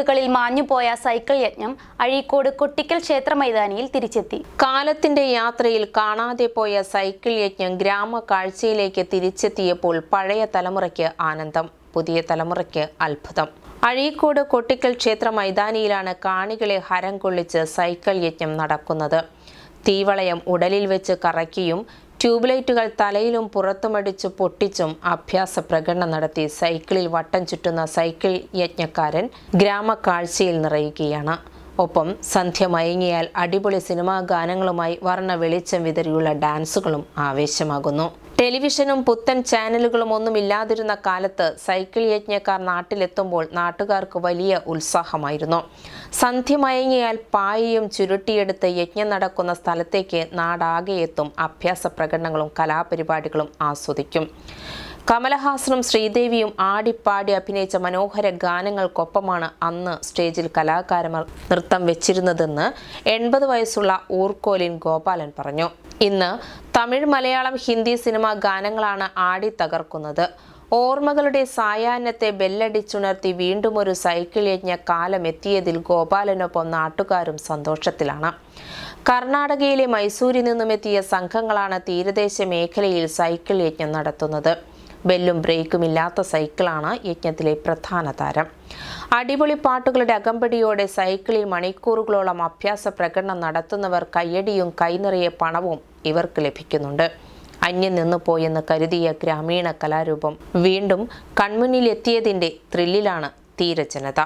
കാലണികകളിൽ മാഞ്ഞുപോയ cycle യജ്ഞം അഴീക്കോട് കൊട്ടിക്കൽ ക്ഷേത്ര മൈതാനിയിൽ തിരിച്ചെത്തി. കാലത്തിന്റെ യാത്രയിൽ കാണാതെ പോയ സൈക്കിൾ യജ്ഞം ഗ്രാമ കാഴ്ചയിലേക്ക് തിരിച്ചെത്തിയപ്പോൾ പഴയ തലമുറയ്ക്ക് ആനന്ദം പുതിയ തലമുറയ്ക്ക് അത്ഭുതം. അഴീക്കോട് കൊട്ടിക്കൽ ക്ഷേത്ര മൈതാനിയിലാണ് കാണികളെ ഹരം കൊള്ളിച്ച് സൈക്കിൾ യജ്ഞം നടക്കുന്നത്. തീവളയം ഉടലിൽ വെച്ച് കറക്കിയും ട്യൂബ്ലൈറ്റുകൾ തലയിലും പുറത്തുമടിച്ചു പൊട്ടിച്ചും അഭ്യാസ പ്രകടനം നടത്തി സൈക്കിളിൽ വട്ടം ചുറ്റുന്ന സൈക്കിൾ യജ്ഞക്കാരൻ ഗ്രാമക്കാഴ്ചയിൽ നിറയുകയാണ്. ഒപ്പം സന്ധ്യ മയങ്ങിയാൽ അടിപൊളി സിനിമാ ഗാനങ്ങളുമായി വർണ വെളിച്ചം വിതറിയുള്ള ഡാൻസുകളും ആവേശമാകുന്നു. ടെലിവിഷനും പുത്തൻ ചാനലുകളും ഒന്നും ഇല്ലാതിരുന്ന കാലത്ത് സൈക്കിൾ യജ്ഞക്കാർ നാട്ടിലെത്തുമ്പോൾ നാട്ടുകാർക്ക് വലിയ ഉത്സാഹമായിരുന്നു. സന്ധ്യ മയങ്ങിയാൽ പായയും ചുരുട്ടിയെടുത്ത് യജ്ഞം നടക്കുന്ന സ്ഥലത്തേക്ക് നാടാകെ എത്തും. അഭ്യാസ പ്രകടനങ്ങളും കലാപരിപാടികളും ആസ്വദിക്കും. കമലഹാസനും ശ്രീദേവിയും ആടിപ്പാടി അഭിനയിച്ച മനോഹര ഗാനങ്ങൾക്കൊപ്പമാണ് അന്ന് സ്റ്റേജിൽ കലാകാരന്മാർ നൃത്തം വെച്ചിരുന്നതെന്ന് എൺപത് വയസ്സുള്ള ഊർക്കോലിൻ ഗോപാലൻ പറഞ്ഞു. ഇന്ന് തമിഴ് മലയാളം ഹിന്ദി സിനിമ ഗാനങ്ങളാണ് ആടി തകർക്കുന്നത്. ഓർമ്മകളുടെ സായാഹ്നത്തെ ബെല്ലടിച്ചുണർത്തി വീണ്ടും ഒരു സൈക്കിൾ യജ്ഞ കാലം എത്തിയതിൽ ഗോപാലനൊപ്പം നാട്ടുകാരും സന്തോഷത്തിലാണ്. കർണാടകയിലെ മൈസൂരിൽ നിന്നുമെത്തിയ സംഘങ്ങളാണ് തീരദേശ മേഖലയിൽ സൈക്കിൾ യജ്ഞം നടത്തുന്നത്. ബെല്ലും ബ്രേക്കും ഇല്ലാത്ത സൈക്കിളാണ് യജ്ഞത്തിലെ പ്രധാന താരം. അടിപൊളി പാട്ടുകളുടെ അകമ്പടിയോടെ സൈക്കിളിൽ മണിക്കൂറുകളോളം അഭ്യാസ പ്രകടനം നടത്തുന്നവർ കയ്യടിയും കൈനിറയെ പണവും ഇവർക്ക് ലഭിക്കുന്നുണ്ട്. അന്യം നിന്നു പോയെന്ന് കരുതിയ ഗ്രാമീണ കലാരൂപം വീണ്ടും കൺമുന്നിലെത്തിയതിന്റെ ത്രില്ലിലാണ് തീരജനത